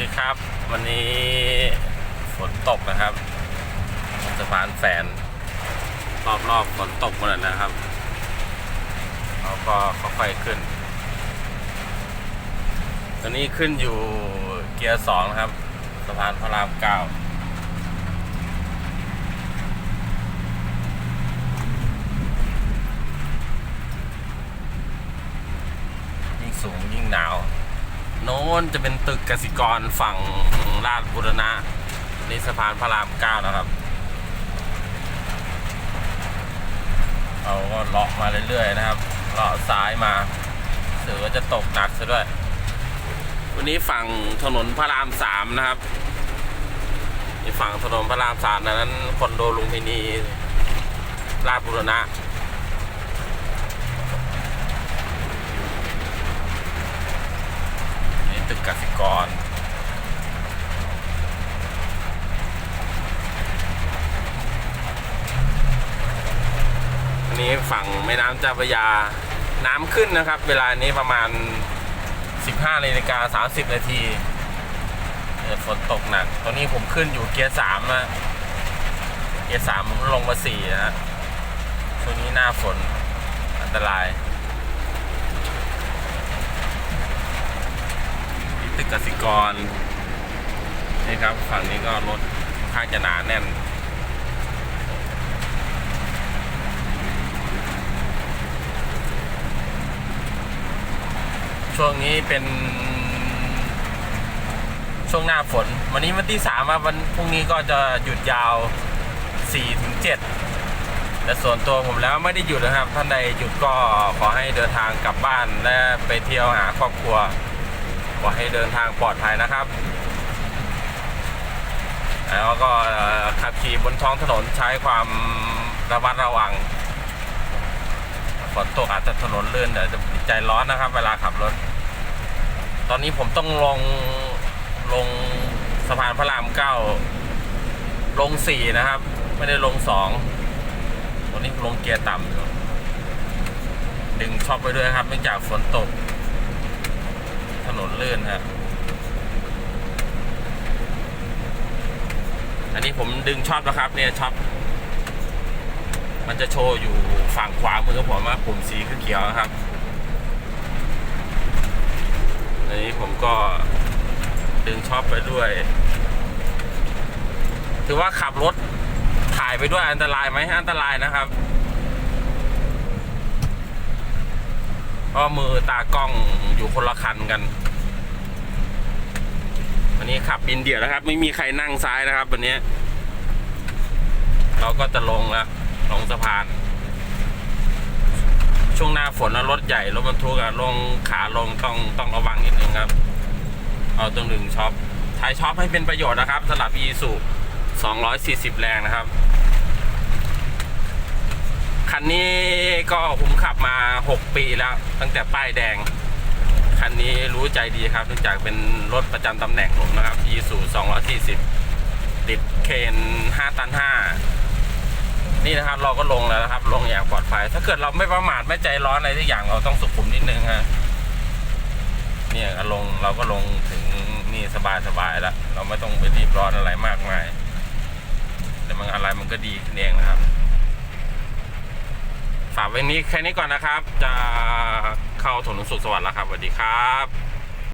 ดีครับ วันนี้ฝนตกนะครับสะพานแฟนรอบๆฝนตกหมดแล้วนะครับเราก็ค่อยๆขึ้น ตอนนี้ขึ้นอยู่เกียร์สองนะครับสะพานพระรามเก้ายิ่งสูงยิ่งหนาว โน้นจะเป็นตึกกสิกรฝั่งลาดบุรณะนี่สะพานพระรามเก้านะครับ เราก็เลาะมาเรื่อยๆนะครับ เลาะซ้ายมาเสือจะตกหนักซะด้วย วันนี้ฝั่งถนนพระรามสามนะครับนี่ฝั่งถนนพระรามสามนั้นคอนโดลุงพินีลาดบุรณะ นี่ตึ กสิกรอันนี้ฝั่งแม่น้ำเจ้าพระยาน้ำขึ้นนะครับ เวลานี้ประมาณ 15นาฬิกา30นาทีฝนตกหนัก ตอนนี้ผมขึ้นอยู่เกียร์สามนะเกียร์สามผมลงมาสี่นะช่วงนี้หน้าฝนอันตราย ตึกกสิกรนี่ครับฝั่งนี้ก็รถค่อนข้างจะหนาแน่น ช่วงนี้เป็น ช่วงหน้าฝน วันนี้วันที่สามวันพรุ่งนี้ก็จะหยุดยาว4ถึง7แต่ส่วนตัวผมแล้วไม่ได้หยุดนะครับ ท่านใดหยุดก็ขอให้เดินทางกลับบ้านและไปเที่ยวหาครอบครัว ขอให้เดินทางปลอดภัยนะครับ แล้วก็ขับขี่บนท้องถนนใช้ความระมัดระวังฝนตกอาจจะถนนลื่นเดี๋ยวจะใจร้อนนะครับ เวลาขับรถ ตอนนี้ผมต้องลงลงสะพานพระรามเก้าลงสี่นะครับ ไม่ได้ลงสองตอนนี้ลงเกียร์ต่ำอยู่ดึงช็อปไปด้วยครับเนื่องจากฝนตก นนลื่นครับอันนี้ผมดึงช็อตนะครับ เนี่ยช็อตมันจะโชว์อยู่ฝั่งขวามือของผมว่าปุ่มสีคือเขียวนะครับ อันนี้ผมก็ดึงช็อปไปด้วย ถือว่าขับรถถ่ายไปด้วยอันตรายไหมอันตรายนะครับเพราะมือตากล้องอยู่คนละคันกัน ขับบินเดี่ยวนะครับ ไม่มีใครนั่งซ้ายนะครับ วันนี้ เราก็จะลงแล้วลงสะพาน ช่วงหน้าฝนรถใหญ่รถบรรทุกอะลงขาลงต้องต้องระวังนิดนึงครับ เอาตรงหนึ่งช็อปถ่ายช็อปให้เป็นประโยชน์นะครับสำหรับอีสุ240 แรงนะครับ คันนี้ก็ผมขับมา 6 ปีแล้ว ตั้งแต่ป้ายแดง นนี้รู้ใจดีครับเนื่องจากเป็นรถประจำตำแหน่งผมนะครับ e สู240ติดเคน5ตัน5นี่นะครับเราก็ลงแล้วนะครับ ลงอย่างปลอดภัย ถ้าเกิดเราไม่ประมาทไม่ใจร้อนอะไรทุกอย่างเราต้องสุขุมนิดนึงฮะเนี่ยลงเราก็ลงถึงนี่สบายสบายแล้ว เราไม่ต้องไปรีบร้อนอะไรมากมายแต่มันอะไรมันก็ดีขึ้นเองนะครับ ฝากไว้นี้แค่นี้ก่อนนะครับ จะ เข้าถนนสุขสวัสดิ์แล้วครับสวัสดีครับ